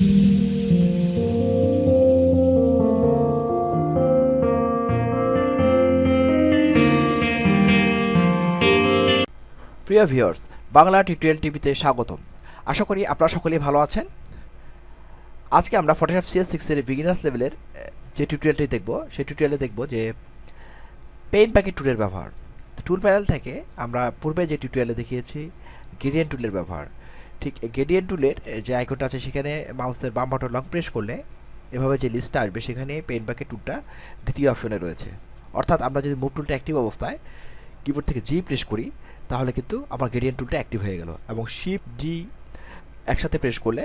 প্রিয় viewers, Bangla tutorial টিভিতে স্বাগতম। আশা করি আপনারা সকলেই ভালো আছেন। আজকে আমরা ফটোশপ সিএস সিক্সের বিগিনার্স লেভেলের যে টিউটোরিয়ালটি দেখব, সেই টিউটোরিয়ালে দেখব যে পেইন প্যাকেট টুলের ব্যবহার। টুল প্যানেল থেকে আমরা পূর্বে যে টিউটোরিয়ালে দেখিয়েছি গেডিয়ান টুলের ব্যবহার। ঠিক গেডিয়ান টুলের যে আইকনটা আছে সেখানে মাউসের বাম বাটন লং প্রেস করলে এভাবে যে লিস্টটা আসবে সেখানে পেইন প্যাকেট টুলটা দ্বিতীয় অপশনে রয়েছে। অর্থাৎ আমরা যদি মুভ টুলটা অ্যাক্টিভ অবস্থায় কিবোর্ড থেকে জি প্রেস করি, তাহলে কিন্তু আমার গ্রেডিয়েন্ট টুলটা অ্যাক্টিভ হয়ে গেল এবং শিপ জি একসাথে প্রেস করলে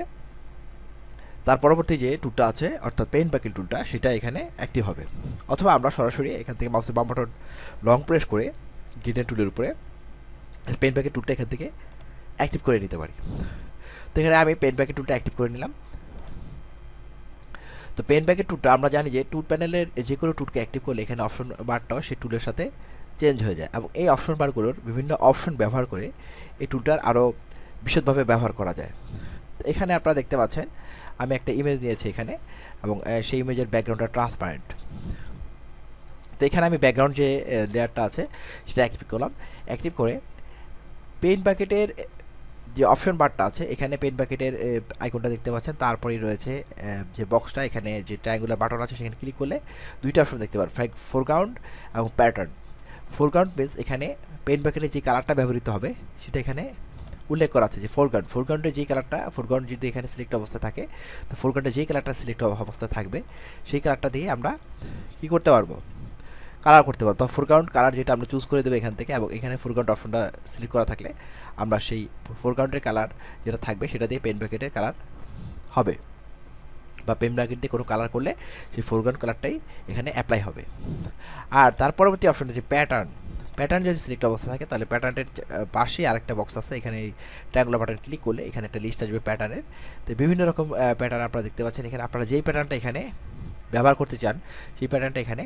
তার পরবর্তী যে টুলটা আছে, অর্থাৎ পেইন প্যাকেল টুলটা সেটা এখানে অ্যাক্টিভ হবে। অথবা আমরা সরাসরি এখান থেকে মাউসের বাম বাটন লং প্রেস করে গ্রেডিয়েন্ট টুলের উপরে পেন প্যাকেট টুলটা এখান থেকে অ্যাক্টিভ করে নিতে পারি। তো এখানে আমি পেন প্যাকেট টুলটা অ্যাক্টিভ করে নিলাম। তো পেন প্যাকেট টুলটা আমরা জানি যে টুল প্যানেলের যে কোনো টুলকে অ্যাক্টিভ করলে এখানে অপশন বারটাও সেই টুলের সাথে চেঞ্জ হয়ে যায় এবং এই অপশন বারগুলোর বিভিন্ন অপশন ব্যবহার করে এই টুলটার আরও বিশদভাবে ব্যবহার করা যায়। তো এখানে আপনারা দেখতে পাচ্ছেন, আমি একটা ইমেজ নিয়েছি এখানে এবং সেই ইমেজের ব্যাকগ্রাউন্ডটা ট্রান্সপারেন্ট তো এখানে আমি ব্যাকগ্রাউন্ড যে লেয়ারটা আছে সেটা অ্যাক্টিভ করলাম। অ্যাক্টিভ করে পেন প্যাকেটের যে অপশন বারটা আছে, এখানে পেন প্যাকেটের আইকনটা দেখতে পাচ্ছেন। তারপরেই রয়েছে যে বক্সটা এখানে যে ট্রায়াঙ্গুলার বাটন আছে, সেখানে ক্লিক করলে দুইটা অপশন দেখতে পারেন ফোরগ্রাউন্ড এবং প্যাটার্ন ফোরগ্রাউন্ড বেস এখানে পেন প্যাকেটে যে কালারটা ব্যবহৃত হবে, সেটা এখানে উল্লেখ করা আছে যে ফোরগ্রাউন্ড ফোরগ্রাউন্ডে যে কালারটা ফোরগ্রাউন্ড যদি এখানে সিলেক্ট অবস্থা থাকে, তো ফোরগ্রাউন্ডে যে কালারটা সিলেক্ট অবস্থা থাকবে, সেই কালারটা দিয়ে আমরা কি করতে পারব? কালার করতে পারব। তো ফোরগ্রাউন্ড কালার যেটা আমরা চুজ করে দেবো এখান থেকে এবং এখানে ফোরগ্রাউন্ড অপশনটা সিলেক্ট করা থাকলে আমরা সেই ফোরগ্রাউন্ডের কালার যেটা থাকবে সেটা দিয়ে পেন প্যাকেটের কালার হবে বা পেন প্যাকেট দিয়ে কোনো কালার করলে সেই ফোরগ্রাউন্ড কালারটাই এখানে অ্যাপ্লাই হবে। আর তার পরবর্তী অপশনটা যে প্যাটার্ন প্যাটার্ন যদি সিলেক্ট অবস্থা থাকে তাহলে প্যাটার্নের পাশেই আরেকটা বক্স আছে। এখানে ট্যাগুলার বাটন ক্লিক করলে এখানে একটা লিস্ট আসবে প্যাটার্নের তো বিভিন্ন রকম প্যাটার্ন আপনারা দেখতে পাচ্ছেন। এখানে আপনারা যেই প্যাটার্নটা এখানে ব্যবহার করতে চান, সেই প্যাটার্নটা এখানে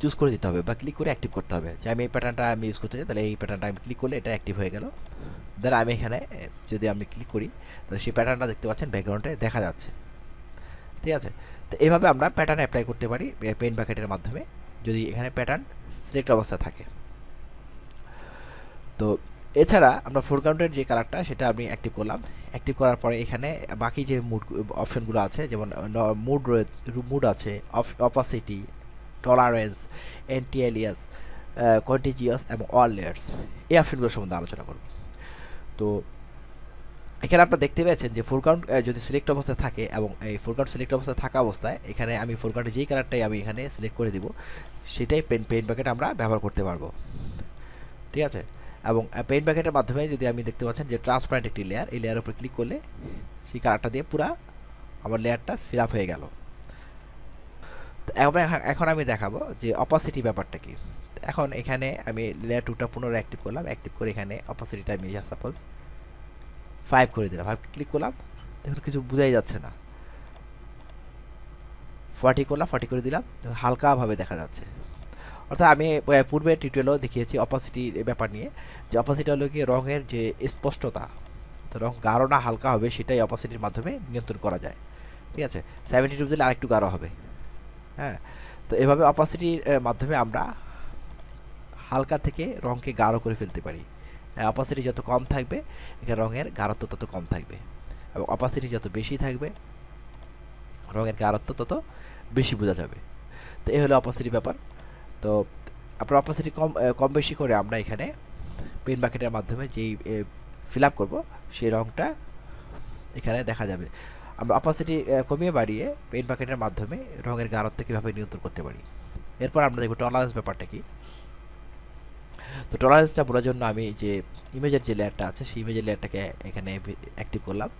চুজ করে দিতে হবে বা ক্লিক করে অ্যাক্টিভ করতে হবে। যে আমি এই প্যাটার্নটা আমি ইউজ করতে চাই, তাহলে এই প্যাটার্নটা আমি ক্লিক করলে এটা অ্যাক্টিভ হয়ে গেল। দেন আমি এখানে, যদি আমি ক্লিক করি, তাহলে সেই প্যাটার্নটা দেখতে পাচ্ছেন ব্যাকগ্রাউন্ডে দেখা যাচ্ছে। ঠিক আছে? তো এভাবে আমরা প্যাটার্ন অ্যাপ্লাই করতে পারি পেন প্যাকেটের মাধ্যমে, যদি এখানে প্যাটার্ন সিলেক্ট অবস্থা থাকে। তো এছাড়া আমরা ফোরগ্রাউন্ডের যে কালারটা সেটা আমি অ্যাক্টিভ করলাম। অ্যাক্টিভ করার পরে এখানে বাকি যে মুড অপশনগুলো আছে, যেমন মুড রয়েছে মুড আছে opacity tolerance anti alias contiguous এবং অল লেয়ার্স এই অপশনগুলো সম্বন্ধে আলোচনা করব। তো এখানে আপনারা দেখতে পেয়েছেন যে ফোরগ্রাউন্ড যদি সিলেক্ট অবস্থায় থাকে এবং এই ফোরগ্রাউন্ড সিলেক্ট অবস্থায় থাকা অবস্থায় এখানে আমি ফোরগ্রাউন্ডে যেই কালারটাই আমি এখানে সিলেক্ট করে দিব, সেটাই পেন পেন প্যাকেট আমরা ব্যবহার করতে পারব। ঠিক আছে? এবং পেন প্যাকেটের মাধ্যমে যদি আমি দেখতে পাচ্ছেন যে ট্রান্সপারেন্ট একটি লেয়ার এই লেয়ারের উপর ক্লিক করলে সেই কালারটা দিয়ে পুরা আমার লেয়ারটা আপ হয়ে গেল। এখন আমি দেখাবো যে অপাসিটি ব্যাপারটা কি। এখন এখানে আমি লেয়ার টুটা পুনরায় অ্যাক্টিভ করলাম অ্যাক্টিভ করে এখানে অপাসিটিটা আমি সাপোজ ফাইভ করে দিলাম ফাইভ ক্লিক করলাম, দেখুন কিছু বোঝাই যাচ্ছে না। ফর্টি করলাম ফর্টি করে দিলাম হালকাভাবে দেখা যাচ্ছে। অর্থাৎ আমি পূর্বে টিউটোরিয়ালও দেখিয়েছি অপাসিটির ব্যাপার নিয়ে, যে অপাসিটি হলো কি রঙের যে স্পষ্টতা, তো রং গাঢ় না হালকা হবে, সেটাই অপাসিটির মাধ্যমে নিয়ন্ত্রণ করা যায়। ঠিক আছে? সেভেন্টি টু দিলে আরেকটু গাঢ় হবে। হ্যাঁ তো এভাবে অপাসিটির মাধ্যমে আমরা হালকা থেকে রঙকে গাঢ় করে ফেলতে পারি। অপাসিটি যত কম থাকবে রঙের গাঢ়ত্ব তত কম থাকবে। এবং অপাসিটি যত বেশি থাকবে, রঙের গাঢ়ত্ব তত বেশি বোঝা যাবে। তো এই হলো অপাসিটি ব্যাপার। তো আপনার অপাসিটি কম কম বেশি করে আমরা এখানে পেন বাকেটের মাধ্যমে যেই ফিল আপ করব, সেই রঙটা এখানে দেখা যাবে। আমরা অপাসিটি কমিয়ে বাড়িয়ে পেন বাকেটের মাধ্যমে রঙের গাঢ়ত্ব কীভাবে নিয়ন্ত্রণ করতে পারি? এরপর আমরা দেখব টলারেন্স ব্যাপারটা কি? তো টলারেন্সটা বলার জন্য আমি যে ইমেজের যে লেয়ারটা আছে, সেই ইমেজের লেয়ারটাকে এখানে অ্যাক্টিভ করলাম।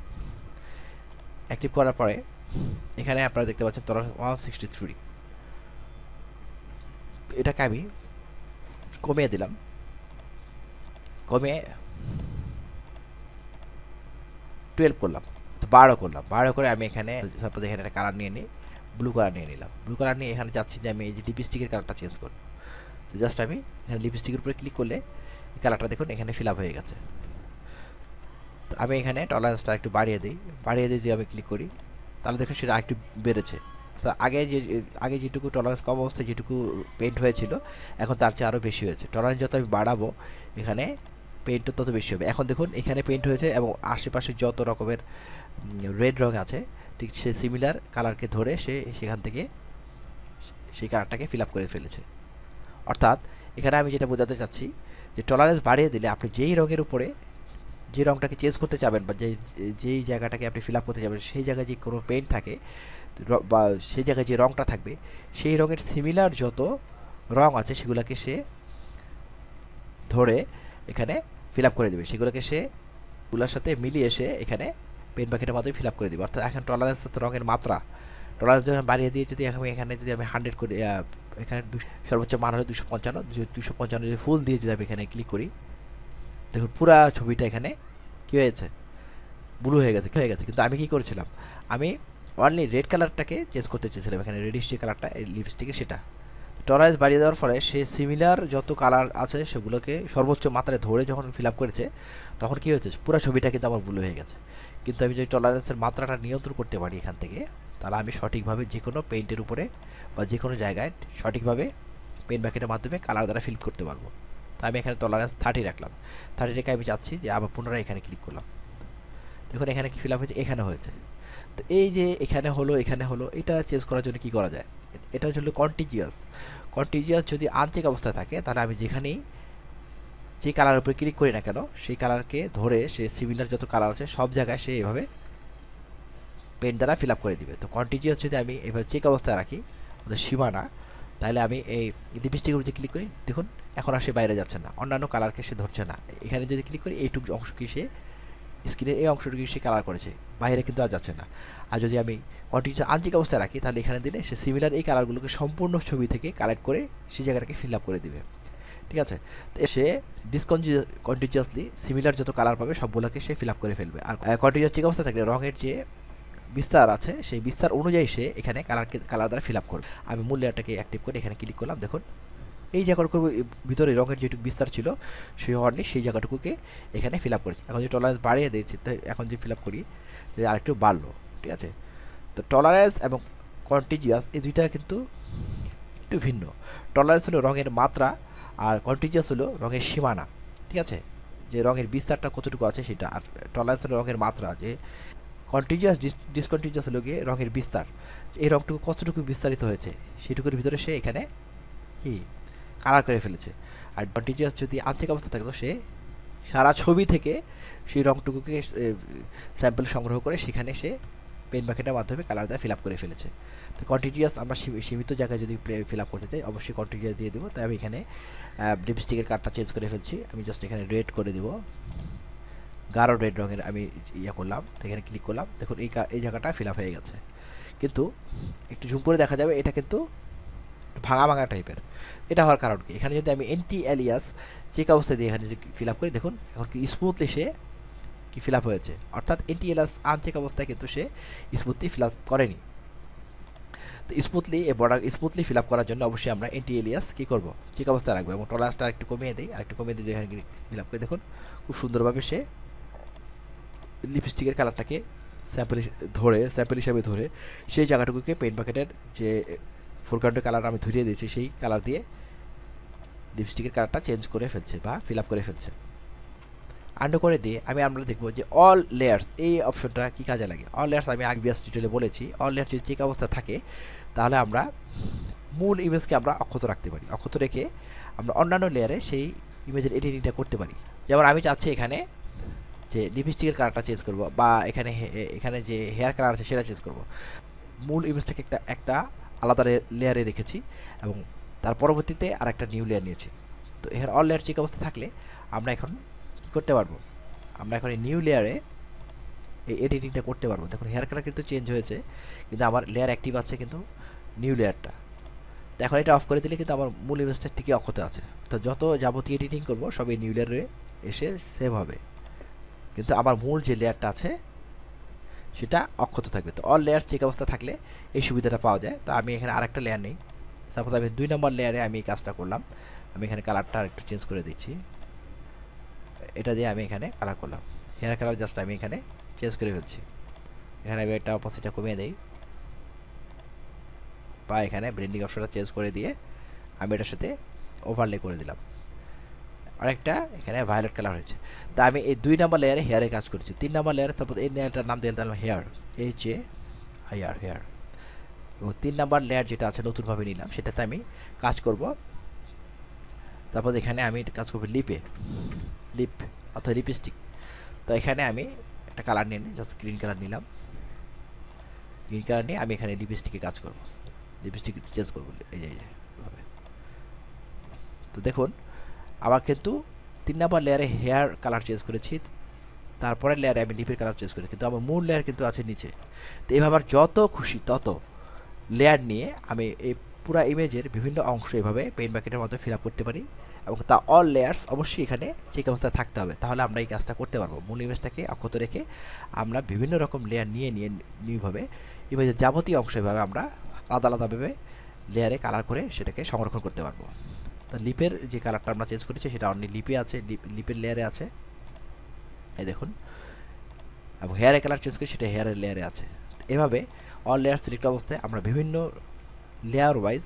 অ্যাক্টিভ করার পরে এখানে আপনারা দেখতে পাচ্ছেন টলারেন্স ওয়ান সিক্সটি থ্রি এটাকে আমি কমিয়ে দিলাম। কমিয়ে টুয়েলভ করলাম। বারো করলাম। বারো করে আমি এখানে সাপোজ এখানে একটা কালার নিয়ে নিই ব্লু কালার নিয়ে নিলাম। ব্লু কালার নিয়ে এখানে চাচ্ছি যে আমি এই যে লিপস্টিকের কালারটা চেঞ্জ করব। তো জাস্ট আমি এখানে লিপস্টিকের উপরে ক্লিক করলে কালারটা দেখুন এখানে ফিল আপ হয়ে গেছে। তো আমি এখানে টলারেন্সটা একটু বাড়িয়ে দিই। বাড়িয়ে দিয়ে যদি আমি ক্লিক করি, তাহলে দেখুন সেটা একটু বেড়েছে। অর্থাৎ আগে যে, আগে যেটুকু টলারেন্স কম অবস্থায় যেটুকু পেন্ট হয়েছিল, এখন তার চেয়ে আরও বেশি হয়েছে। টলারেন্স যত আমি বাড়াবো, এখানে পেন্টও তত বেশি হবে। এখন দেখুন এখানে পেন্ট হয়েছে এবং আশেপাশে যত রকমের রেড রং আছে। ঠিক সে সিমিলার কালারকে ধরে সে সেখান থেকে সেই কালারটাকে ফিল করে ফেলেছে। অর্থাৎ এখানে আমি যেটা বোঝাতে চাচ্ছি যে টলারেন্স বাড়িয়ে দিলে আপনি যেই রঙের উপরে যে রঙটাকে চেঞ্জ করতে চাবেন বা যে, যেই জায়গাটাকে আপনি ফিল করতে যাবেন সেই জায়গায় যে কোনো পেন্ট থাকে বা সেই জায়গায় যে রঙটা থাকবে, সেই রঙের সিমিলার যত রং আছে সেগুলোকে সে ধরে এখানে ফিল করে দেবে। সেগুলোকে সে গুলার সাথে মিলিয়ে সে এখানে পেন বাকেটের মাধ্যমে ফিল আপ করে দেবে। অর্থাৎ এখন টলারেন্স রঙের মাত্রা। টলারেন্স যখন বাড়িয়ে দিয়ে যদি আমি এখানে যদি আমি হান্ড্রেড করি এখানে সর্বোচ্চ মান হলো দুশো পঞ্চান্ন। দুশো পঞ্চান্ন যদি ফুল দিয়ে যদি আমি এখানে ক্লিক করি, দেখুন পুরা ছবিটা এখানে কী হয়েছে? ব্লু হয়ে গেছে কি হয়ে গেছে। কিন্তু আমি কি করেছিলাম? আমি অনলি রেড কালারটাকে চেঞ্জ করতে চেয়েছিলাম। এখানে রেডিশ যে কালারটা এই লিপস্টিকের সেটা। টলারেন্স বাড়িয়ে দেওয়ার ফলে সে সিমিলার যত কালার আছে সেগুলোকে সর্বোচ্চ মাত্রায় ধরে যখন ফিল আপ করেছে, তখন কী হয়েছে? পুরো ছবিটা কিন্তু আমার ব্লু হয়ে গেছে। কিন্তু আমি যদি টলারেন্সের মাত্রাটা নিয়ন্ত্রণ করতে পারি এখান থেকে, তাহলে আমি সঠিকভাবে যে কোনো পেইন্টের উপরে বা যে কোনো জায়গায় সঠিকভাবে পেন ব্যাকেটের মাধ্যমে কালার দ্বারা ফিল করতে পারব। তো আমি এখানে টলারেন্স থার্টি রাখলাম। থার্টি রেখে আমি চাচ্ছি যে আবার পুনরায় এখানে ক্লিক করলাম। দেখুন এখানে কি ফিল আপ হয়েছে? এখানে হয়েছে। তো এই যে এখানে হলো এখানে হলো, এটা চেঞ্জ করার জন্য কি করা যায়? এটা হলো কন্টিজিয়াস কন্টিজিয়াস যদি আনচেক অবস্থায় থাকে, তাহলে আমি যেখানেই যে কালারের উপরে ক্লিক করি না কেন, সেই কালারকে ধরে সে সিমিলার যত কালার আছে, সব জায়গায় সে এভাবে পেন দ্বারা ফিল করে দিবে। তো কন্টিজিয়াস যদি আমি এভাবে চেক অবস্থায় রাখি ওদের সীমানা, তাহলে আমি এই লিপস্টিকের উপর ক্লিক করি, দেখুন, এখন আর সে বাইরে যাচ্ছে না। অন্যান্য কালারকে সে ধরছে না। এখানে যদি ক্লিক করি, এইটুকু অংশকে সে স্ক্রিনের এই অংশটুকু সে কালার করেছে, বাইরে কিন্তু আর যাচ্ছে না। আর যদি আমি কন্টিনিউস আনচিক অবস্থায় রাখি, তাহলে এখানে দিলে সে সিমিলার এই কালারগুলোকে সম্পূর্ণ ছবি থেকে কালেক্ট করে সেই জায়গাটাকে ফিল আপ করে দিবে। ঠিক আছে? সে ডিসকন্টিনিউ কন্টিনিউয়াসলি সিমিলার যত কালার পাবে সবগুলোকে সে ফিল আপ করে ফেলবে। আর কন্টিনিউয়াস ঠিক অবস্থা থাকলে রঙের যে বিস্তার আছে, সেই বিস্তার অনুযায়ী সে এখানে কালারকে কালার দ্বারা ফিল আপ করবে। আমি মূল লেয়ারটাকে অ্যাক্টিভ করে এখানে ক্লিক করলাম। দেখুন, এই জায়গাটুকুর ভিতরে রঙের যেটুকু বিস্তার ছিল সেই হওয়ার সেই জায়গাটুকুকে এখানে ফিল আপ করেছি। এখন যে টলারেন্স বাড়িয়ে দিয়েছি এখন যে ফিল আপ করি আরেকটু বাড়লো, ঠিক আছে? তো টলারেন্স এবং কন্টিজিয়াস এই দুইটা কিন্তু একটু ভিন্ন। টলারেন্স হলো রঙের মাত্রা আর কন্টিজিয়াস হলো রঙের সীমানা, ঠিক আছে? যে রঙের বিস্তারটা কতটুকু আছে সেটা, আর টলারেন্স হলো রঙের মাত্রা, যে কন্টিজিয়াস ডিসকন্টিজিয়াস হলো গিয়ে রঙের বিস্তার। এই রঙটুকু কতটুকু বিস্তারিত হয়েছে, সেটুকুর ভিতরে সে এখানে কি? কালার করে ফেলেছে। আর কন্টিজিয়াস যদি আঞ্চলিক অবস্থা থাকতো, সে সারা ছবি থেকে সেই রঙটুকুকে স্যাম্পল সংগ্রহ করে সেখানে সে পেন বাকেটের মাধ্যমে কালার দিয়ে ফিল আপ করে ফেলেছে। তো কন্টিনিউয়াস আমরা সীমিত জায়গায় যদি ফিল আপ করতে চাই, অবশ্যই কন্টিনিউয়াস দিয়ে দেবো। তাই আমি এখানে লিপস্টিকের কালারটা চেঞ্জ করে ফেলছি। আমি জাস্ট এখানে রেড করে দেবো। গাঢ় রেড রঙের আমি ইয়ে করলাম। এখানে ক্লিক করলাম। দেখুন এই এই জায়গাটা ফিল আপ হয়ে গেছে। কিন্তু একটু ঝুম করে দেখা যাবে, এটা কিন্তু ভাঙা ভাঙা টাইপের এটা হওয়ার কারণ কি? এখানে যদি আমি এনটি অ্যালিয়াস চেক অবস্থায় দিয়ে এখানে ফিল আপ করি, দেখুন এখন কি স্মুথলি সে কি ফিল হয়েছে? অর্থাৎ এনটি এলিয়াস আনচেক অবস্থায় কিন্তু সে স্মুথলি ফিল করেনি। তো স্মুথলি এই বর্ডার, স্মুথলি ফিল করার জন্য অবশ্যই আমরা এনটি এলিয়াস কী করব? চেক অবস্থায় রাখব এবং টলার্সটা একটু কমিয়ে দিই। আর একটু কমিয়ে দিয়ে এখানে ফিল করে দেখুন, খুব সুন্দরভাবে সে লিপস্টিকের কালারটাকে স্যাম্পল ধরে, স্যাম্পল হিসাবে ধরে সেই জায়গাটুকুকে পেন্ট বাকেটের যে ফোরগ্রাউন্ডের কালার আমি ধরিয়ে দিয়েছি, সেই কালার দিয়ে লিপস্টিকের কালারটা চেঞ্জ করে ফেলছে বা ফিল করে ফেলছে। আন্ডু করে দিয়ে আমি আমরা দেখব যে অল লেয়ার্স এই অপশনটা কী কাজে লাগে। অল লেয়ার্স আমি আগে বিয়াস ডিটেলে বলেছি। অল লেয়ার যদি চেক অবস্থা থাকে, তাহলে আমরা মূল ইমেজকে আমরা অক্ষত রাখতে পারি। অক্ষত রেখে আমরা অন্যান্য লেয়ারে সেই ইমেজের এডিটিংটা করতে পারি। যেমন আমি চাচ্ছি এখানে যে লিপস্টিকের কালারটা চেঞ্জ করব বা এখানে এখানে যে হেয়ার কালার আছে সেটা চেঞ্জ করব। মূল ইমেজটাকে একটা একটা আলাদা লেয়ারে রেখেছি এবং তার পরবর্তীতে আর একটা নিউ লেয়ার নিয়েছি। তো এখানে অল লেয়ার চেক অবস্থা থাকলে আমরা এখন করতে পারব। আমরা এখন এই নিউ লেয়ারে এই এডিটিংটা করতে পারব। দেখুন হেয়ার কালার কিন্তু চেঞ্জ হয়েছে, কিন্তু আমার লেয়ার অ্যাক্টিভ আছে কিন্তু নিউ লেয়ারটা তো এখন এটা অফ করে দিলে কিন্তু আমার মূল ইমেজটা ঠিকই অক্ষত আছে। তো যত যাবতীয় এডিটিং করব, সব এই নিউ লেয়ারে এসে সেভ হবে। কিন্তু আমার মূল যে লেয়ারটা আছে, সেটা অক্ষত থাকবে। তো অল লেয়ার চেক অবস্থা থাকলে এই সুবিধাটা পাওয়া যায়। তো আমি এখানে আরেকটা লেয়ার নেই। সাপোজ আমি দুই নম্বর লেয়ারে আমি এই কাজটা করলাম। আমি এখানে কালারটা একটু চেঞ্জ করে দিচ্ছি। এটা দিয়ে আমি এখানে কালার করলাম। হেয়ার কালার জাস্ট আমি এখানে চেঞ্জ করে ফেলছি। এখানে আমি একটা অপোজিটটা কমিয়ে দিই। বা এখানে ব্লেন্ডিং অপশনটা চেঞ্জ করে দিয়ে আমি এটার সাথে ওভারলে করে দিলাম। আরেকটা এখানে ভায়োলেট কালার হয়েছে। তা আমি এই দুই নাম্বার লেয়ারে হেয়ারে কাজ করেছি। তিন নাম্বার লেয়ারে তারপর এই লেয়ারটার নাম দিয়ে দিলাম hair H A I R hair এবং তিন নাম্বার লেয়ার যেটা আছে নতুনভাবে নিলাম, সেটাতে আমি কাজ করব। তারপর এখানে আমি কাজ করব লিপে লিপ অর্থাৎ লিপস্টিক তো এখানে আমি একটা কালার নিয়ে নিই জাস্ট গ্রিন কালার নিলাম। গ্রিন কালার নিয়ে আমি এখানে লিপস্টিকে কাজ করব। লিপস্টিক চেঞ্জ করব, এই যে এই যে, এভাবে। তো দেখুন, আমার কিন্তু তিন নাম্বার লেয়ারে হেয়ার কালার চেঞ্জ করেছি তারপরের লেয়ারে আমি লিপের কালার চেঞ্জ করেছি, কিন্তু আমার মূল লেয়ার কিন্তু আছে নিচে। তো এইভাবে আর যত খুশি তত লেয়ার নিয়ে আমি এই পুরো ইমেজের বিভিন্ন অংশ এভাবে পেইন্ট বাকেটের মধ্যে ফিল করতে পারি। এবং তা অল লেয়ার্স অবশ্যই এখানে চেক অবস্থায় থাকতে হবে। তাহলে আমরা এই কাজটা করতে পারব। মূল ইমেজটাকে অক্ষত রেখে আমরা বিভিন্ন রকম লেয়ার নিয়ে নিয়ে নিয়েভাবে ইমেজের যাবতীয় অংশ এভাবে আমরা আলাদা আলাদাভাবে লেয়ারে কালার করে সেটাকে সংরক্ষণ করতে পারব। তো লিপের যে কালারটা আমরা চেঞ্জ করেছি সেটা অনলি লিপে আছে লিপ লিপের লেয়ারে আছে। এই দেখুন। এবং হেয়ারের কালার চেঞ্জ করি সেটা হেয়ারের লেয়ারে আছে। এভাবে অল লেয়ার সিলেক্ট অবস্থায় আমরা বিভিন্ন লেয়ার ওয়াইজ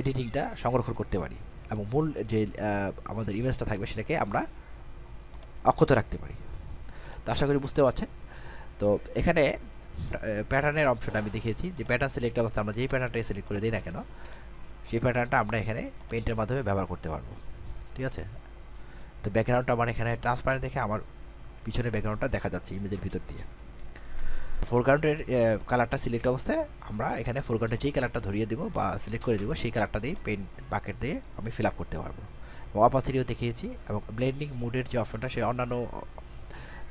এডিটিংটা সংরক্ষণ করতে পারি। এবং মূল যে আমাদের ইমেজটা থাকবে সেটাকে আমরা অক্ষত রাখতে পারি। তো আশা করি বুঝতে পারছেন। তো এখানে প্যাটার্নের অপশনটা আমি দেখিয়েছি যে প্যাটার্ন সিলেক্ট অবস্থা আমরা যেই প্যাটার্নটাই সিলেক্ট করে দিই না কেন, সেই প্যাটার্নটা আমরা এখানে পেন্টের মাধ্যমে ব্যবহার করতে পারব। ঠিক আছে? তো ব্যাকগ্রাউন্ডটা আমার এখানে ট্রান্সপারেন্ট দেখে আমার পিছনে ব্যাকগ্রাউন্ডটা দেখা যাচ্ছে ইমেজের ভিতর দিয়ে। ফোরগ্রাউন্ডের কালারটা সিলেক্ট অবস্থায় আমরা এখানে ফোরগ্রাউন্ডে যেই কালারটা ধরিয়ে দেবো বা সিলেক্ট করে দেবো, সেই কালারটা দিয়ে পেন বাকেট দিয়ে আমি ফিল আপ করতে পারব। অপাসিটিও দেখিয়েছি এবং ব্লেন্ডিং মুডের যে অপশনটা সে অন্যান্য,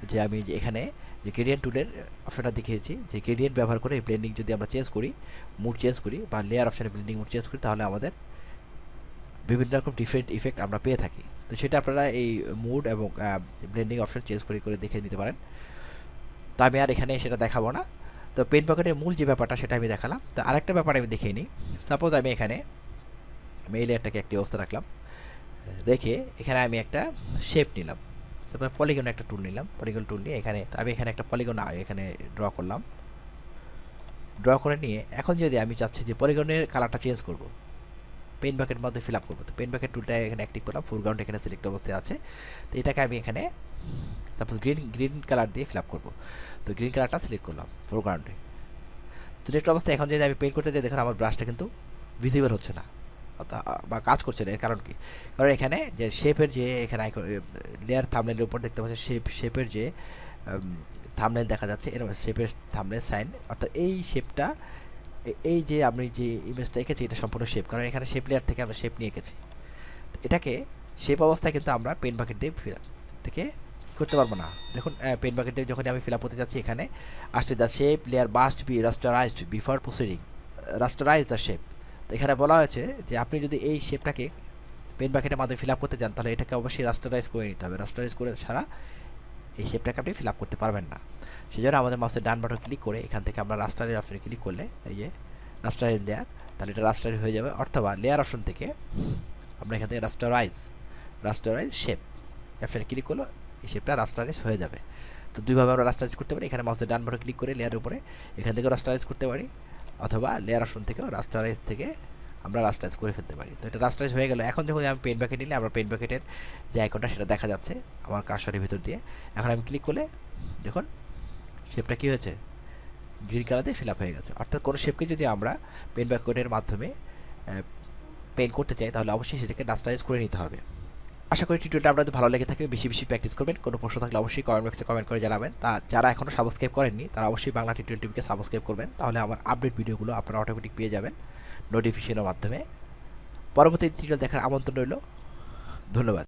যে আমি এখানে যে গ্রেডিয়েন্ট টুলের অপশনটা দেখিয়েছি, যে গ্রেডিয়েন্ট ব্যবহার করে ব্লেন্ডিং যদি আমরা চেঞ্জ করি মুড চেঞ্জ করি বা লেয়ার অপশনে ব্লেন্ডিং মুড চেঞ্জ করি, তাহলে আমাদের বিভিন্ন রকম ডিফারেন্ট ইফেক্ট আমরা পেয়ে থাকি। তো সেটা আপনারা এই মুড এবং ব্লেন্ডিং অপশন চেঞ্জ করে করে দেখে নিতে পারেন। তো আমি আর এখানে সেটা দেখাবো না। তো পেন পকেটের মূল যে ব্যাপারটা সেটা আমি দেখালাম। তো আরেকটা ব্যাপার আমি দেখিয়ে নিই। সাপোজ আমি এখানে আমি এই লেয়ারটাকে একটি অবস্থা রাখলাম। রেখে এখানে আমি একটা শেপ নিলাম। তারপর পলিগন একটা টুল নিলাম। পলিগন টুল নিয়ে এখানে আমি এখানে একটা পলিগন এখানে ড্র করলাম। ড্র করে নিয়ে, এখন যদি আমি চাচ্ছি যে পলিগনের কালারটা চেঞ্জ করব পেন বাকেট মধ্যে ফিল আপ করব। তো পেন বাকেট টুলটা এখানে অ্যাক্টিভ করলাম ফোরগ্রাউন্ড এখানে সিলেক্ট অবস্থায় আছে। তো এটাকে আমি এখানে সাপোজ গ্রিন গ্রিন কালার দিয়ে ফিল আপ করব। তো গ্রিন কালারটা সিলেক্ট করলাম ফোরগ্রাউন্ডে সিলেক্ট অবস্থায় এখন যদি আমি পেন্ট করতে যাই, দেখুন আমার ব্রাশটা কিন্তু ভিজিবল হচ্ছে না। বা কাজ করছে না, এর কারণ কি? কারণ এখানে যে শেপের যে, এখানে লেয়ার থামনেলের উপর দেখতে পাচ্ছি শেপ শেপের যে থামনেল দেখা যাচ্ছে, এরকম শেপের থামনেল সাইন অর্থাৎ এই শেপটা এই যে আমি যে ইমেজটা এঁকেছি, এটা সম্পূর্ণ শেপ কারণ এখানে শেপ লেয়ার থেকে আমরা শেপ নিয়ে এঁকেছি। এটাকে শেপ অবস্থায় কিন্তু আমরা পেন বাকেট দিয়ে ফিল এটাকে করতে পারব না। দেখুন পেন বাকেট দিয়ে যখন আমি ফিল আপ করতে যাচ্ছি এখানে, আসছে the shape layer must be rasterized before proceeding rasterize the shape তো এখানে বলা হয়েছে যে আপনি যদি এই শেপটাকে পেন বাকেটের মাধ্যমে ফিল আপ করতে চান, তাহলে এটাকে অবশ্যই রাস্টারাইজ করে নিতে হবে। রাস্টারাইজ করে ছাড়া এই শেপটাকে আপনি ফিল আপ করতে পারবেন না। সেই জন্য আমাদের মাউসের ডান বাটন ক্লিক করে এখান থেকে আমরা রাস্টারের অপশনে ক্লিক করলে, এই যে রাস্টারের লেয়ার তাহলে এটা রাস্টারি হয়ে যাবে, অথবা লেয়ার অপশন থেকে আমরা এখান থেকে রাস্টারাইজ রাস্টারাইজ শেপ অপশনে ক্লিক করল এই শেপটা রাস্টারাইজ হয়ে যাবে। তো দুইভাবে আমরা রাস্টারাইজ করতে পারি, এখানে মাউসের ডান বাটন ক্লিক করে লেয়ারের উপরে এখান থেকে রাস্টারাইজ করতে পারি, অথবা লেয়ার অপশন থেকেও রাস্টারাইজ থেকে আমরা রাস্টারাইজ করে ফেলতে পারি। তো এটা রাস্টারাইজ হয়ে গেল। এখন যখন আমি পেন ব্যাকেট নিলে, আমরা পেন ব্যাকেটের যে আইকনটা সেটা দেখা যাচ্ছে আমার কার্সরের ভিতর দিয়ে। এখন আমি ক্লিক করলে, দেখুন শেপটা কী হয়েছে? গ্রিন কালার দিয়ে ফিল আপ হয়ে গেছে। অর্থাৎ কোনো শেপকে যদি আমরা পেন ব্যাকওয়ার্ডের মাধ্যমে পেন করতে চাই, তাহলে অবশ্যই সেটাকে রাস্টারাইজ করে নিতে হবে। আশা করি টিউটোরিয়ালটা আপনাদের ভালো লেগে থাকবে। বেশি বেশি প্র্যাকটিস করবেন। কোনো প্রশ্ন থাকলে অবশ্যই কমেন্ট বক্সে কমেন্ট করে জানাবেন। তা যারা এখনও সাবস্ক্রাইব করেননি, তারা অবশ্যই বাংলা টিউটোরিয়াল টিভিকে সাবস্ক্রাইব করবেন। তাহলে আমার আপডেট ভিডিওগুলো আপনারা অটোমেটিক পেয়ে যাবেন নোটিফিকেশনের মাধ্যমে। পরবর্তী টিউটোরিয়াল দেখার আমন্ত্রণ রইল। ধন্যবাদ।